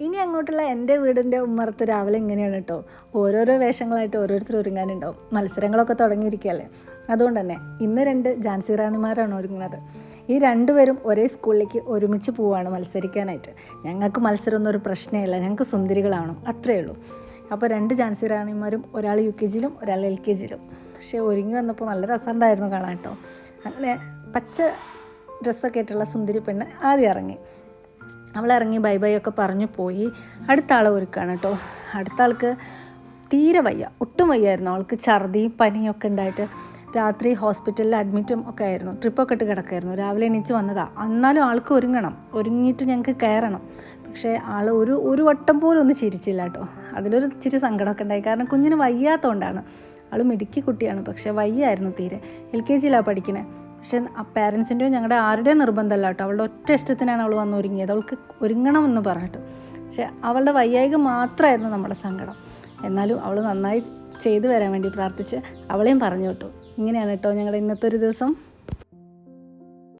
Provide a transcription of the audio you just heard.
ഇനി അങ്ങോട്ടുള്ള എന്റെ വീടിന്റെ ഉമ്മറത്ത് രാവിലെ ഇങ്ങനെയാണ് കേട്ടോ. ഓരോരോ വേഷങ്ങളായിട്ട് ഓരോരുത്തർ ഒരുങ്ങാനുണ്ടാവും. മത്സരങ്ങളൊക്കെ തുടങ്ങിയിരിക്കുകയല്ലേ? അതുകൊണ്ട് തന്നെ ഇന്ന് രണ്ട് ജാൻസി റാണിമാരാണ് ഒരുങ്ങുന്നത്. ഈ രണ്ടുപേരും ഒരേ സ്കൂളിലേക്ക് ഒരുമിച്ച് പോവുകയാണ് മത്സരിക്കാനായിട്ട്. ഞങ്ങൾക്ക് മത്സരമൊന്നും ഒരു പ്രശ്നമില്ല. ഞങ്ങൾക്ക് സുന്ദരികളാവണം. അത്രയേ ഉള്ളൂ. അപ്പോൾ രണ്ട് ജാൻസി റാണിമാരും ഒരാൾ യു കെ ജിയിലും ഒരാൾ എൽ കെ ജിയിലും. പക്ഷേ ഒരുങ്ങി വന്നപ്പോൾ നല്ല രസമുണ്ടായിരുന്നു കാണാൻ കേട്ടോ. അങ്ങനെ പച്ച ഡ്രസ്സൊക്കെ ആയിട്ടുള്ള സുന്ദരി പെണ്ണ് ആദ്യം ഇറങ്ങി. അവൾ ഇറങ്ങി ബൈ ബൈ ഒക്കെ പറഞ്ഞു പോയി. അടുത്ത ആളെ ഒരുക്കാണ് കേട്ടോ. അടുത്ത ആൾക്ക് തീരെ വയ്യ. ഒട്ടും വയ്യായിരുന്നു. അവൾക്ക് ഛർദിയും പനിയും ഒക്കെ ഉണ്ടായിട്ട് രാത്രി ഹോസ്പിറ്റലിൽ അഡ്മിറ്റും ഒക്കെ ആയിരുന്നു. ട്രിപ്പൊക്കെ ഇട്ട് കിടക്കായിരുന്നു. രാവിലെ എണീച്ച് വന്നതാ. എന്നാലും ആൾക്ക് ഒരുങ്ങണം. ഒരുങ്ങിയിട്ട് ഞങ്ങൾക്ക് കയറണം പക്ഷേ ആൾ ഒരു ഒരു വട്ടം പോലും ഒന്ന് ചിരിച്ചില്ല കേട്ടോ. അതിലൊരു ഇച്ചിരി സങ്കടമൊക്കെ ഉണ്ടായി. കാരണം കുഞ്ഞിന് വയ്യാത്തതുകൊണ്ടാണ് ആൾ മിടുക്കി കുട്ടിയാണ്. പക്ഷേ വയ്യായിരുന്നു തീരെ. എൽ കെ ജിയിലാണ് പഠിക്കണേ. പക്ഷെ പാരൻസിന്റെയോ ഞങ്ങളുടെ ആരുടെയും നിർബന്ധമല്ല കേട്ടോ. അവളുടെ ഒറ്റ ഇഷ്ടത്തിനാണ് അവൾ വന്ന് ഒരുങ്ങിയത്. അവൾക്ക് ഒരുങ്ങണമെന്ന് പറഞ്ഞിട്ട്. പക്ഷെ അവളുടെ വയ്യായിക മാത്രമായിരുന്നു നമ്മുടെ സങ്കടം. എന്നാലും അവൾ നന്നായി ചെയ്തു വരാൻ വേണ്ടി പ്രാർത്ഥിച്ച് അവളെയും പറഞ്ഞു കേട്ടോ ഇങ്ങനെയാണ് കേട്ടോ ഞങ്ങളുടെ ഇന്നത്തെ ഒരു ദിവസം.